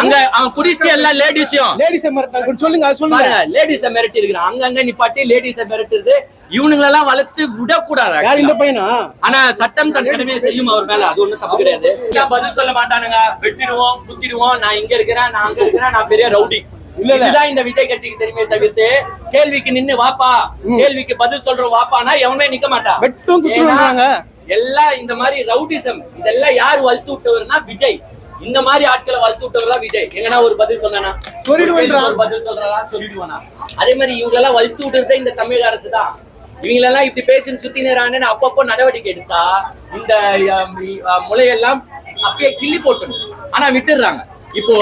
அங்க அவன் குடிச்சிட்டு எல்லா லேடிஸையும். லேடிஸ் மிரட்டாங்க சொல்லுங்க அது சொல்லுங்க. லேடிஸ மிரட்டி இருக்கிறான் அங்கங்க நிப்பாட்டி லேடிஸ மிரட்டுறது இவனுங்களெல்லாம் வளர்த்து விடக்கூடாது யார் இந்த பையனா? ஆனா சட்டம் தன் கடமையை செய்யும் அவர் மேல அது ஒண்ணும் தப்பு கிடையாது. பதில் சொல்ல மாட்டானுங்க. வெட்டிடுவோம் குத்திடுவோம். நான் இங்க இருக்கிறேன் நான் அங்க இருக்கிறேன். நான் பெரிய ரவுடி. இதுதான் இந்த விஜய் கட்சிக்கு தெரியுமே தவிர்த்து கேள்விக்கு நின்னு வாப்பா. கேள்விக்கு பதில் சொல்றோம் வாப்பானா எவனுமே நிக்க மாட்டான் எல்லாம் இந்த மாதிரி ரவுடிசம் இதெல்லாம் யார் வளர்த்து விட்டவர்னா விஜய். இந்த மாதிரி ஆட்களை வளர்த்து விட்டவர்களா விஜய். எங்கன்னா ஒரு பதில் சொன்னானா? சொல்லிடுவேன்றான். ஒரு பதில் சொல்றாரா? சொல்லிடுவானா? அதே மாதிரி இவங்க எல்லாம் வளர்த்து விட்டுறதே இந்த தமிழக அரசு தான். இவங்களெல்லாம் இப்படி பேசின்னு சுத்தி நேரான்னு அப்பப்போ நடவடிக்கை எடுத்தா இந்த முளையெல்லாம் அப்படியே கிள்ளி போட்டணும் ஆனா விட்டுடுறாங்க. இப்போ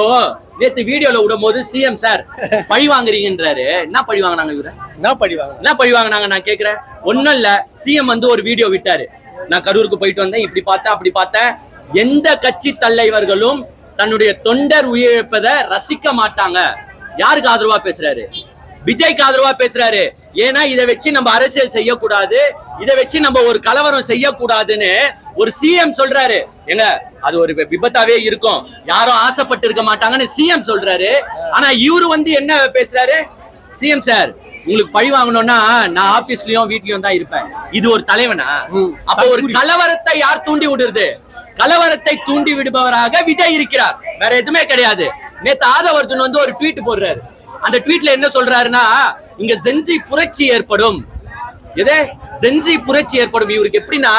நேத்து வீடியோல விடும் போது சிஎம் சார் பழி வாங்குறீங்கன்றாரு. என்ன பழி வாங்குனாங்க இவரை? என்ன படிவாங்க என்ன பழி வாங்குனாங்க நான் கேக்குறேன். ஒண்ணும் இல்ல. சிஎம் வந்து ஒரு வீடியோ விட்டாரு. நான் கரூருக்கு போயிட்டு வந்தேன். இப்படி பார்த்தேன் அப்படி பார்த்தேன் எந்த கட்சி தலைவர்களும் தன்னுடைய தொண்டர் உயிரிழப்பதை ரசிக்க மாட்டாங்க. யாருக்கு ஆதரவா பேசுறாரு? விஜய்க்கு ஆதரவா பேசுறாரு. ஏன்னா இதை வச்சு நம்ம அரசியல் செய்யக்கூடாது. இதை வச்சு நம்ம ஒரு கலவரம் செய்யக்கூடாதுன்னு ஒரு சிஎம் சொல்றாரு. ஏங்க அது ஒரு விபத்தாவே இருக்கும். யாரும் ஆசைப்பட்டு இருக்க மாட்டாங்கன்னு சிஎம் சொல்றாரு. ஆனா இவரு வந்து என்ன பேசுறாரு? சிஎம் சார் உங்களுக்கு பழி வாங்கணும்னா நான் ஆபீஸ்லயும் வீட்லயும் தான் இருப்பேன். இது ஒரு தலைவனா? அப்ப ஒரு கலவரத்தை யார் தூண்டி விடுறது? கலவரத்தை தூண்டி விடுபவராக விஜய் இருக்கிறார். வேற எதுவுமே கிடையாது. நேத்து ஆதவர்ஜுன் வந்து ஒரு ட்வீட் போடுறாரு. அந்த ட்வீட்ல என்ன சொல்றாருன்னா இங்க ஜென்சி புரட்சி ஏற்படும். எதே? ஜென்சி புரட்சி ஏற்படும். இவருக்கு எப்படின்னா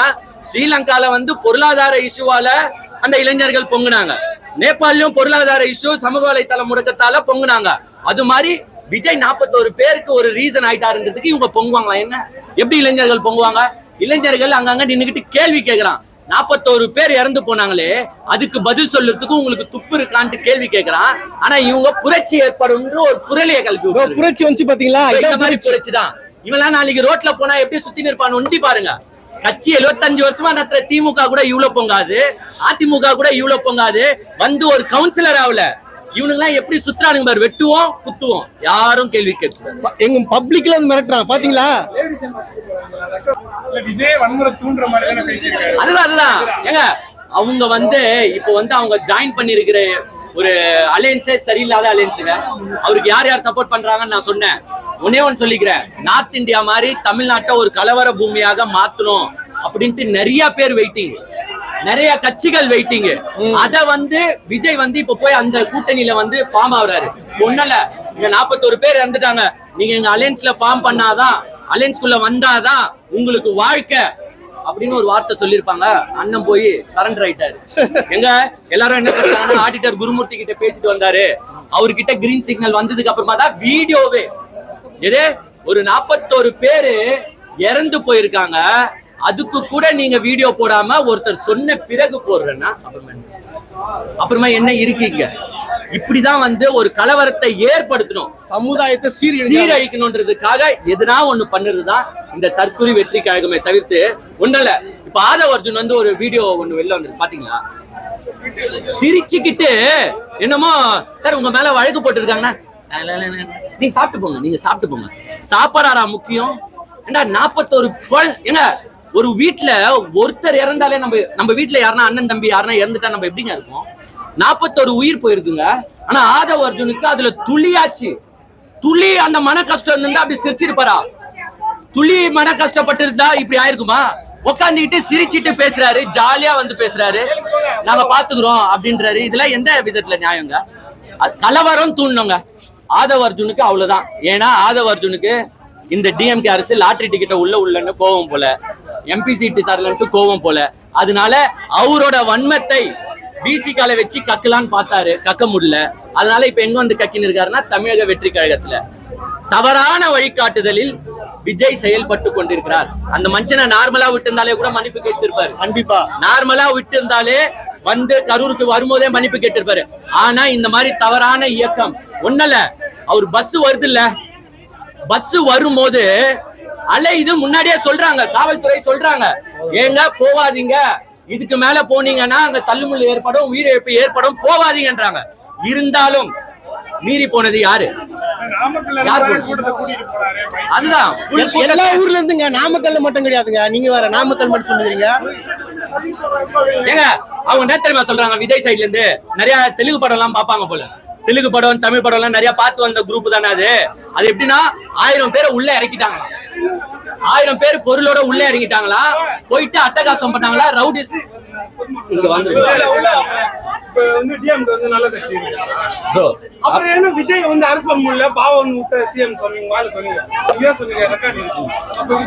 ஸ்ரீலங்கால வந்து பொருளாதார இஷ்யூவால அந்த இளைஞர்கள் பொங்குனாங்க. நேபாளிலும் பொருளாதார இஷ்யூ சமூக வலைத்தளம் முடக்கத்தால பொங்குனாங்க. அது மாதிரி விஜய் நாற்பத்தோரு பேருக்கு ஒரு ரீசன் ஆயிட்டாருன்றதுக்கு இவங்க பொங்குவாங்களா என்ன? எப்படி இளைஞர்கள் பொங்குவாங்க? இளைஞர்கள் அங்கங்க நின்னுகிட்டு கேள்வி கேட்கிறான் நாற்பத்தோரு பேர் இறந்து போனாங்களே அதுக்கு பதில் சொல்றதுக்கு உங்களுக்கு துப்பு இருக்கான்ட்டு கேள்வி கேக்குறான். ஆனா இவங்க புரட்சி ஏற்படும்ன்ற ஒரு புரளியை கல்வி புரட்சி வந்துச்சு பாத்தீங்களா? இந்த மாதிரி புரட்சி. தான் இவெல்லாம் நாளைக்கு ரோட்ல போனா எப்படி சுத்தி நிற்பான் ஒண்டி பாருங்க. கட்சி 75 வருஷமா நடத்துற திமுக கூட இவ்வளவு பொங்காது. அதிமுக கூட இவ்வளவு பொங்காது. வந்து ஒரு கவுன்சிலர் ஆகல இவனுங்கெல்லாம் எப்படி சுத்துறானுங்க பாரு. வெட்டுவோம் குத்துவோம். யாரும் கேள்வி கேட்க எங்க பப்ளிக்ல வந்து மிரட்டுறான். பாத்தீங்களா? அதுதான் அதுதான். ஏங்க அவங்க வந்து இப்போ வந்து அவங்க ஜாயின் பண்ணிருக்கிற ஒரு அலையன்ஸே சரியில்லாத அலையன்ஸுங்க அவருக்கு யார் யார் சப்போர்ட் பண்றாங்கன்னு நான் சொன்னேன். ஒன்னே ஒன்று சொல்லிக்கிறேன். நார்த் இந்தியா மாதிரி தமிழ்நாட்டை ஒரு கலவர பூமியாக மாத்தணும் அப்படின்ட்டு நிறைய பேர் வெயிட்டிங் நிறைய கட்சிகள் வெயிட்டிங் அத வந்து விஜய் வந்து இப்ப போய் அந்த கூட்டணியில வந்து ஃபார்ம் ஆகுறாரு. ஒன்னல இங்க நாற்பத்தோரு பேர் இறந்துட்டாங்க. நீங்க எங்க அலையன்ஸ்ல ஃபார்ம் பண்ணாதான் அலையன்ஸ்குள்ள வந்தாதான் உங்களுக்கு வாழ்க்கை அப்படின்னு ஒரு வார்த்தை சொல்லிருப்பாங்க அண்ணன் போய் சரண்டர் ஆயிட்டாரு. எங்க? எல்லாரும் என்ன சொல்றாங்கன்னா ஆடிட்டர் குருமூர்த்தி கிட்ட பேசிட்டு வந்தாரு. அவர்கிட்ட கிரீன் சிக்னல் வந்ததுக்கு அப்புறமா தான் வீடியோவே. எது? ஒரு நாற்பத்தோரு பேரு இறந்து போயிருக்காங்க. அதுக்கு கூட நீங்க வீடியோ போடாம ஒருத்தர் சொன்ன பிறகு போடுறேன்னா அப்புறமா அப்புறமா என்ன இருக்கீங்க? இப்படிதான் வந்து ஒரு கலவரத்தை ஏற்படுத்தணும். சமுதாயத்தை சீரழிச்சு சீரழிக்கணுன்றதுக்காக எதுனா ஒண்ணு பண்ணுறதுதான் இந்த தற்குறி வெற்றி கழகமே தவிர்த்து ஒண்ணு இல்ல. இப்ப ஆதவ அர்ஜுன் வந்து ஒரு வீடியோ ஒண்ணு வெளில வந்தது பாத்தீங்களா? சிரிச்சுக்கிட்டு என்னமோ சார் உங்க மேல வழக்கு போட்டிருக்காங்கன்னா நீங்க சாப்பிட்டு போங்க நீங்க சாப்பிட்டு போங்க. சாப்பாடாரா முக்கியம். ஏண்டா நாற்பத்தோரு குழந்தை ஏங்க ஒரு வீட்ல ஒருத்தர் இறந்தாலே நம்ம நம்ம வீட்ல யாருன்னா அண்ணன் தம்பி யாருன்னா இறந்துட்டா நம்ம எப்படிங்க இருப்போம்? நாற்பத்தோரு உயிர் போயிருக்குங்க. ஆனா ஆதவ அர்ஜுனுக்கு அதுல துளியாச்சு. துளி அந்த மன கஷ்டம் இருந்தா அப்படி சிரிச்சிருப்பாரா? துளி மன கஷ்டப்பட்டு இருந்தா இப்படி ஆயிருக்குமா? உட்காந்துக்கிட்டு சிரிச்சிட்டு பேசுறாரு ஜாலியா வந்து பேசுறாரு. நாங்க பாத்துக்கிறோம் அப்படின்றாரு. இதெல்லாம் எந்த விதத்துல நியாயங்க? அது கலவரம் தூண்டணுங்க ஆதவ அர்ஜுனுக்கு அவ்வளவுதான். ஏன்னா ஆதவ அர்ஜுனுக்கு இந்த டிஎம்கே அரசு லாட்ரி டிக்கெட்டை உள்ள உள்ளன்னு கோவம் போல. எம்பி சீட்டு தரலன்ட்டு கோவம் போல. அதனால அவரோட வன்மத்தை பிசிகால வச்சு கக்கலான்னு பார்த்தாரு. கக்க முடியல. அதனால இப்ப எங்க வந்து கக்கின்னு இருக்காருன்னா தமிழக வெற்றி கழகத்துல. தவறான வழிகாட்டுதலில் விஜய் செயல்பட்டு கொண்டிருக்கிறார். அந்த மனுஷனை நார்மலா விட்டிருந்தாலே கூட மன்னிப்பு கேட்டிருப்பாரு. கண்டிப்பா. நார்மலா விட்டு இருந்தாலே வந்து கரூருக்கு வரும்போதே மன்னிப்பு கேட்டிருப்பாரு. ஆனா இந்த மாதிரி தவறான இயக்கம் ஒண்ணல அவர் பஸ் வருது இல்ல பஸ் வரும்போது அலை இது முன்னாடியே சொல்றாங்க. காவல்துறை சொல்றாங்க. ஏங்க போவாதீங்க. இதுக்கு மேல போனீங்கன்னா அங்க தள்ளுமுள்ளு ஏற்படும் உயிரிழப்பு ஏற்படும் போவாதீங்கன்றாங்க இருந்தாலும் மீறி போனது யாரு? அதுதான். எல்லா ஊர்ல இருந்துங்க. நாமக்கல்ல மட்டும் கிடையாதுங்க. நீங்க வேற நாமக்கல் மட்டும் சொல்லுறீங்க ஏங்க அவங்க என்ன தெரியுமா சொல்றாங்க? விஜய் சைடுல இருந்து நிறைய தெலுங்கு படம் எல்லாம் பாப்பாங்க போல. தெலுங்கு படம் தமிழ் படம் எல்லாம் நிறைய பார்த்து வந்த குரூப் தானே அது. அது எப்படின்னா ஆயிரம் பேரை உள்ள இறக்கிட்டாங்க. ஆயிரம் பேர் பொருளோட உள்ள இறங்கிட்டாங்களா? போயிட்டு அட்டகாசம் பண்ணாங்களா? ரவுடி இங்க வந்து இப்ப வந்து டிஎம்கே வந்து நல்ல கட்சி. bro, அப்புறம் என்ன விஜய் வந்து அரசு பண்ண முடியல பாவம் விட்ட சிஎம் சொன்னீங்க. வாழ சொன்னீங்க இதே சொன்னீங்க ரெக்கார்ட்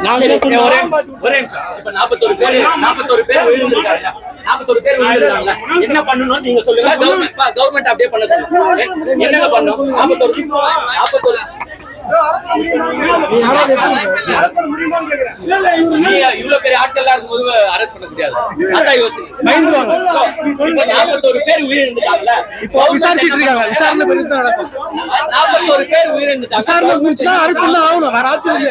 நாங்க என்ன சரி, சொன்னோம்? ஒரே ஒரே நிமிஷம். இப்ப 41 பேர் 41 பேர் விழுந்திருக்காங்க. 41 பேர் விழுந்திருக்காங்க. என்ன பண்ணணும் நீங்க சொல்லுங்க. கவர்மெண்ட் கவர்மெண்ட் அப்படியே பண்ண சொல்லுங்க. என்னங்க பண்ணணும்? 41 41 அரசு இவ்வளவு பெரிய ஆட்கள் இருக்கும்போது அரெஸ்ட் பண்ண முடியாது அதான் யோசனை பயந்துருவாங்க. இப்ப 41 பேர் உயிரிழந்துட்டாங்கல்ல இப்போ விசாரிச்சிட்டு இருக்காங்க விசாரணை நடக்கும் 41 பேர் உயிரிழந்துட்டாங்க விசாரணை முடிச்சுன்னா அரெஸ்ட் பண்ண ஆகணும் வேற ஆப்ஷன்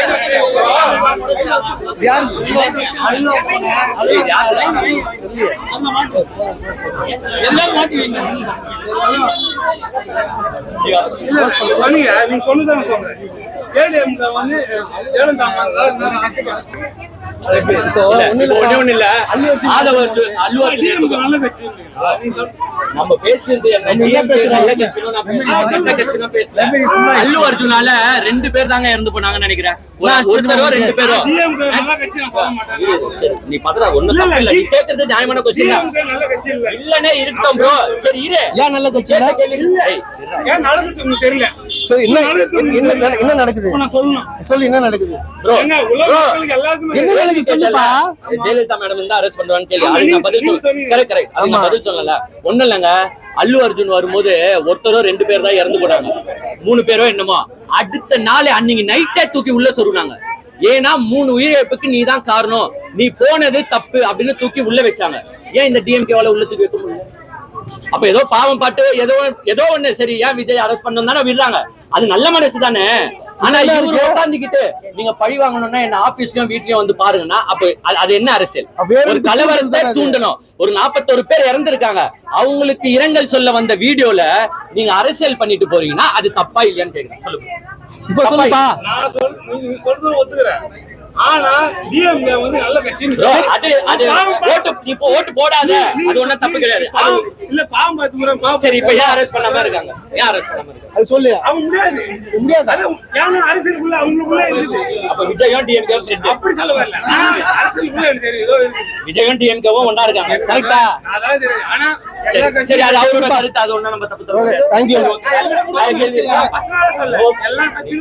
யாரு சொன்னீங்க நீங்க சொல்லுதான சொல்றேன். ஏடிஎம்ல வந்து ஜெயலலிதா இப்போ ஒண்ணு ஒண்ணே ஒண்ணு நம்ம பேசுறது. அல்லு அர்ஜுனால ரெண்டு பேர் தாங்க இறந்து போனாங்கன்னு நினைக்கிறேன். ஒரு- நான் ஒருத்தரோ ரெண்டு பேரோ? நீ பதறா ஒண்ணும் இல்ல, நீ. கேக்குறது நியாயமான கொஸ்டின் இல்லனே இருக்கட்டும் ப்ரோ சரி இரு. ஏன் நல்ல கேள்வி. ஏன் தெரியல? சரி என்ன நடக்குது? இப்ப நான் சொல்லணும். சொல்லு என்ன நடக்குது? என்ன சொல்லுப்பா? ஜெயலலிதா மேடம் இருந்தா அரெஸ்ட் பண்ணுவான்னு கேள்வி. பதில். கரெக்ட் கரெக்ட் ஆமா. பதில் சொல்லல. ஒண்ணும் இல்லைங்க. அல்லு அர்ஜுன் வரும்போது ஒருத்தரோ ரெண்டு பேர் தான் இறந்து போனாங்க. மூணு பேரோ என்னமோ. அடுத்த நாள் அன்னைக்கு நைட்டே தூக்கி உள்ள சொருனாங்க ஏன்னா மூணு உயிரிழப்புக்கு நீ தான் காரணம். நீ போனது தப்பு அப்படின்னு தூக்கி உள்ள வச்சாங்க. ஏன் இந்த டிஎம்கேவால உள்ள தூக்கி வைக்க முடியல? அப்ப ஏதோ பாவம் பாட்டு ஏதோ ஏதோ ஒண்ணு சரி ஏன் விஜய் அரெஸ்ட் பண்ணணும் தானே விடுறாங்க. அது நல்ல மனசு தானே. ஆனா இவரு. உட்காந்துக்கிட்டு நீங்க பழி வாங்கணும்னா என்ன ஆபீஸ்லயும் வீட்லயும் வந்து பாருங்கன்னா அப்ப அது- என்ன அரசியல்? ஒரு கலவரத்தை. தூண்டணும். ஒரு 41 பேர் இறந்திருக்காங்க. அவங்களுக்கு இரங்கல் சொல்ல வந்த வீடியோல நீங்க அரசியல் பண்ணிட்டு போறீங்கன்னா அது தப்பா இல்லையான்னு கேக்குறேன். சொல்லுங்க. இப்போ சொல்லுப்பா. நான் சொல் நீங்க சொல்றது ஒத்துக்கிறேன். ஆனா டிஎம்கே வந்து நல்ல கட்சி bro, அது அது ஓட்டு இப்போ ஓட்டு போடாத. அது ஒண்ணும் தப்பு கிடையாது. இல்ல பாவம் பாத்துக்கிறேன் பாவம் சரி இப்ப ஏன் அரெஸ்ட் பண்ணாம இருக்காங்க? ஏன் அரெஸ்ட் பண்ணாம இருக்காங்க? அது சொல்லு அவங்க முடியாது. முடியாதா? அது ஏன்னா அரசியலுக்குள்ள அவங்களுக்குள்ள இருக்குது. அப்ப விஜயும் டிஎம்கேவும் ஃப்ரெண்ட் அப்படி சொல்ல வரல. அரசியலுக்குள்ள எனக்கு தெரியும் ஏதோ இருக்குது. விஜயும் டிஎம்கேவும் ஒண்ணா இருக்காங்க. கரெக்டா? அதான் தெரியும் ஆனா சரி, அது அவரோட கருத்து அது ஒண்ணும் நம்ம தப்பு சொல்ல முடியாது. தேங்க்யூ வேற கேள்வி இருக்கா? பர்சனலா சொல்ல எல்லா கட்சியும்